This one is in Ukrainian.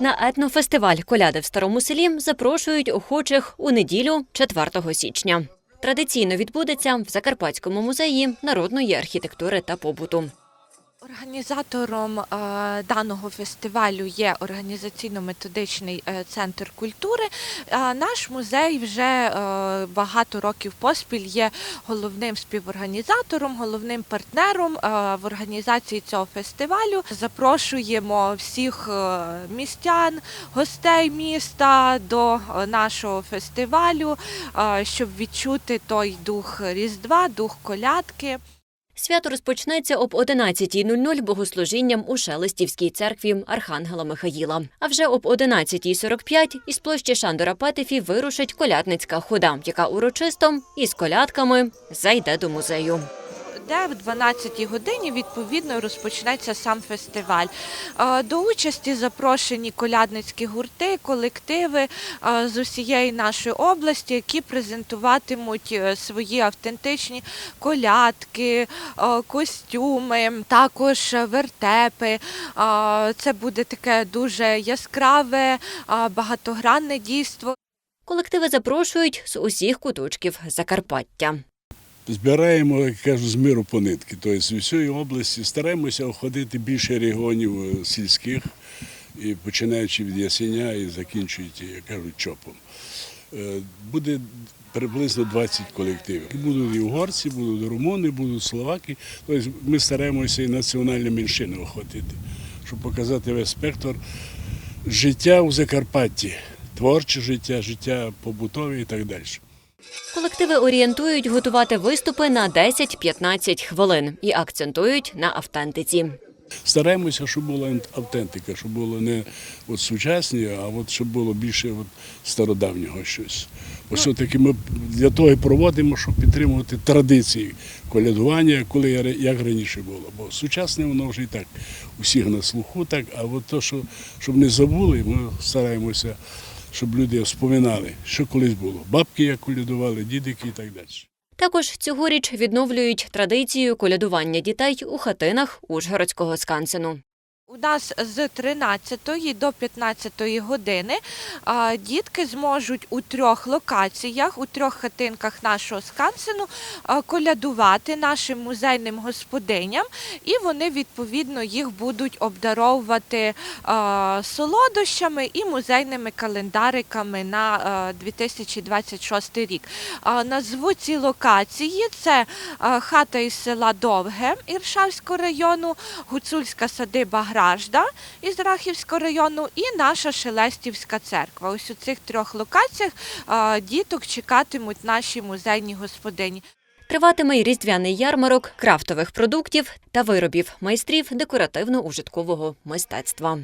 На етнофестиваль Коляди в старому селі запрошують охочих у неділю 4 січня. Традиційно відбудеться в Закарпатському музеї народної архітектури та побуту. Організатором е, даного фестивалю є організаційно-методичний е, центр культури. Наш музей вже е, багато років поспіль є головним співорганізатором, головним партнером в організації цього фестивалю. Запрошуємо всіх містян, гостей міста до нашого фестивалю, щоб відчути той дух Різдва, дух колядки. Свято розпочнеться об 11.00 богослужінням у Шелестівській церкві Архангела Михаїла. А вже об 11.45 із площі Шандора Петефі вирушить колядницька хода, яка урочисто із колядками зайде до музею. Де в 12-й годині відповідно розпочнеться сам фестиваль. Е, До участі запрошені колядницькі гурти, колективи е, з усієї нашої області, які презентуватимуть е, свої автентичні колядки, костюми, також вертепи. Це буде таке дуже яскраве, багатогранне дійство. Колективи запрошують з усіх куточків Закарпаття. Збираємо, як кажуть, з миру по нитки. Тобто з усієї області стараємося охватити більше регіонів е, сільських, і починаючи від Ясеня і закінчуючи, як кажуть, чопом. Е, Буде приблизно 20 колективів. Будуть і угорці, будуть румуни, будуть словаки. Тобто ми стараємося і національні меншини охватити, щоб показати весь спектр життя у Закарпатті, творче життя, життя побутове і так далі. Колективи орієнтують готувати виступи на 10-15 хвилин і акцентують на автентиці. Стараємося, щоб була автентика, щоб було не от сучасні, а от щоб було більше от стародавнього щось. Ось все-таки ми для того і проводимо, щоб підтримувати традиції колядування, коли я- як раніше було. Бо сучасне воно вже і так усіх на слуху, так, а от то, що, щоб не забули, ми стараємося, щоб люди вспоминали, що колись було. Бабки як колядували, дідики і так далі. Також цьогоріч відновлюють традицію колядування дітей у хатинах Ужгородського скансену. Нас з 13 до 15 години дітки зможуть у трьох локаціях, у трьох хатинках нашого скансену колядувати нашим музейним господиням, і вони відповідно їх будуть обдаровувати солодощами і музейними календариками на 2026 рік. Назву ці локації це хата із села Довге Іршавського району, Гуцульська садиба Гражда із Рахівського району і наша Шелестівська церква. Ось у цих трьох локаціях діток чекатимуть наші музейні господині. Триватиме й різдвяний ярмарок крафтових продуктів та виробів майстрів декоративно-ужиткового мистецтва.